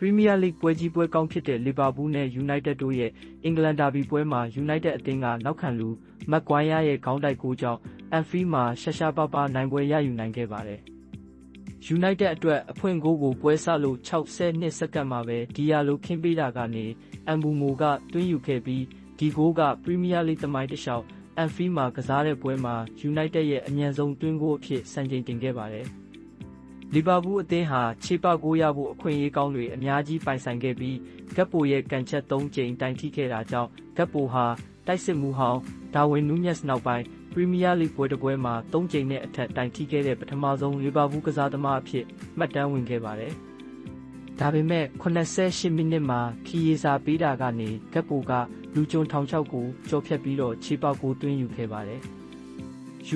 ပရီးမီးယားလိဂ်ပွဲကြီးပွဲကောင်းဖြစ်တဲ့လီဗာပူးနဲ့ယူနိုက်တက်တို့ရဲ့အင်္ဂလန်ဒါဘီပွဲမှာယူနိုက်တက်အသင်းကနောက်ခံလူမက်ကွိုင်းယားရဲ့ခေါင်းတိုက်ဂိုးကြောင့်အန်ဖီးမှာရှာရှာပါပါနိုင်ပွဲရယူနိုင်ခဲ့ပါတယ်။ယူနိုက်တက်အတွက်အဖွင့်ဂိုးကိုပွဲဆလို့62စက္ကန့်မှာပဲဒီယာလိုခင်းပေးတာကနေအမ်ဘူမိုကတွင်းယူခဲ့ပြီးဒီဂိုးကပရီးမီးယားလိဂ်သမိုင်းတစ်လျှောက်အန်ဖီးမှာကစားတဲ့ပွဲမှာယူနိုက်တက်ရဲ့အမြန်ဆုံးတွင်းဂိုးအဖြစ်စံချိန်တင်ခဲ့ပါတယ်။ လီဗာပူးအသင်းဟာခြေပကိုးရဖို့အခွင့်အရေးကောင်းတွေအများကြီးပိုင်ဆိုင်ခဲ့ပြီးဂက်ပိုရဲ့ကန်ချက်၃ကြိမ်တိုင်ထိခဲ့တာကြောင့်ဂက်ပိုဟာတိုက်စစ်မှုဟောင်းဒါဝင်နူးညက်စ်နောက်ပိုင်းပရီးမီးယားလိဂ်ပွဲတစ်ပွဲမှာ၃ကြိမ်နဲ့အထက်တိုင်ထိခဲ့တဲ့ပထမဆုံးလီဗာပူးကစားသမားအဖြစ်မှတ်တမ်းဝင်ခဲ့ပါတယ်။ဒါပေမဲ့88မိနစ်မှာခီယေစာပေးတာကနေဂက်ပိုကလူကျုံထောင်ချောက်ကိုကြော်ဖြတ်ပြီးတော့ခြေပေါက်ကိုတွင်းယူခဲ့ပါတယ်။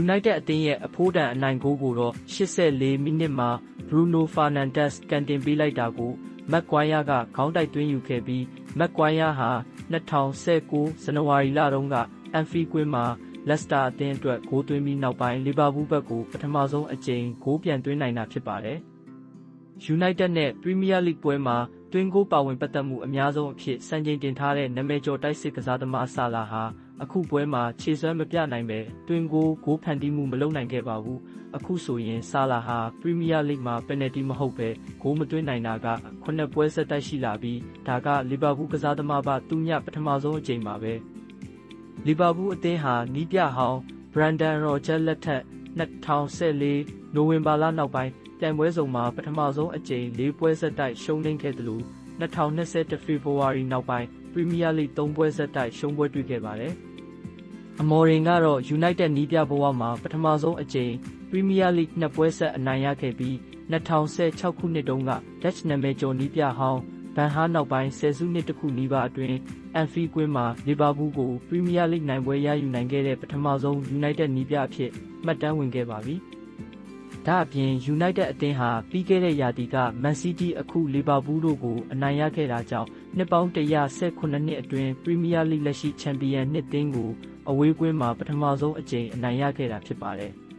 United အသင်းရဲ့အဖိုးတန်အနိုင်ဂိုးကိုတော့84မိနစ်မှာ Bruno Fernandes ကန်တင်ပေးလိုက်တာကိုမက်ကွိုင်းယားကခေါင်းတိုက်သွင်းယူခဲ့ပြီးမက်ကွိုင်းယားဟာ2019ဇန်နဝါရီလတုန်းကအန်ဖီကွင်းမှာလက်စတာအသင်းအတွက်ဂိုးသွင်းပြီးနောက်ပိုင်းလီဗာပူးဘက်ကိုပထမဆုံးအကြိမ်ဂိုးပြန်သွင်းနိုင်တာဖြစ်ပါတယ်။ United နဲ့ Premier League ပွဲမှာတွင်းဂိုးပါဝင်ပတ်သက်မှုအများဆုံးအဖြစ်စံချိန်တင်ထားတဲ့နာမည်ကျော်တိုက်စစ်ကစားသမားဆာလာဟာ အခုပွဲမှာခြေစွမ်းမပြနိုင်ပဲတွင်းကိုဂိုးဖန်တီးမှုမလုပ်နိုင်ခဲ့ပါဘူးအခုဆိုရင်ဆာလာဟာပရီးမီးယားလိဂ်မှာပယ်နယ်တီမဟုတ်ပဲဂိုးမသွင်းနိုင်တာက9ပွဲဆက်တိုက်ရှိလာပြီးဒါကလီဗာပူးကစားသမားပါသူညပထမဆုံးအကြိမ်ပါပဲလီဗာပူးအသင်းဟာနီးပြဟောင်းဘရန်ဒန်ရော်ဂျက်လက်ထက်2014နိုဝင်ဘာလနောက်ပိုင်းပြိုင်ပွဲစုံမှာပထမဆုံးအကြိမ်၄ပွဲဆက်တိုက်ရှုံးနိမ့်ခဲ့တယ်လို့2021ဖေဖော်ဝါရီနောက်ပိုင်းပရီးမီးယားလိဂ်၃ပွဲဆက်တိုက်ရှုံးပွဲတွေ့ခဲ့ပါတယ်။ အမော်ရင်ကတော့ United နီးပြဘဝမှာ ပထမဆုံးအကြိမ်ပရီးမီးယားလိဂ်နှစ်ပွဲဆက် အနိုင်ရခဲ့ပြီး 2016 ခုနှစ်တုန်းက Dutch နာမည်ကျော်နီးပြဟောင်းဗန်ဟာနောက်ပိုင်း ဆယ်စုနှစ်တခုနီးပါးအတွင်းအန်ဖီကွင်းမှာလီဗာပူးကိုပရီးမီးယားလိဂ်နိုင်ပွဲရယူနိုင်ခဲ့တဲ့ ပထမဆုံး United နီးပြအဖြစ် မှတ်တမ်းဝင်ခဲ့ပါပြီ။ဒါအပြင် United အသင်းဟာ ပြီးခဲ့တဲ့ရာသီက Man City အခု Liverpool တို့ကို အနိုင်ရခဲ့တာကြောင့်နှစ်ပေါင်း118နှစ်အတွင်း Premier League လက်ရှိချန်ပီယံနှစ်သင်းကို အဝေးကွင်းမှာပထမဆုံးအကြိမ်အနိုင်ရခဲ့တာဖြစ်ပါတယ်။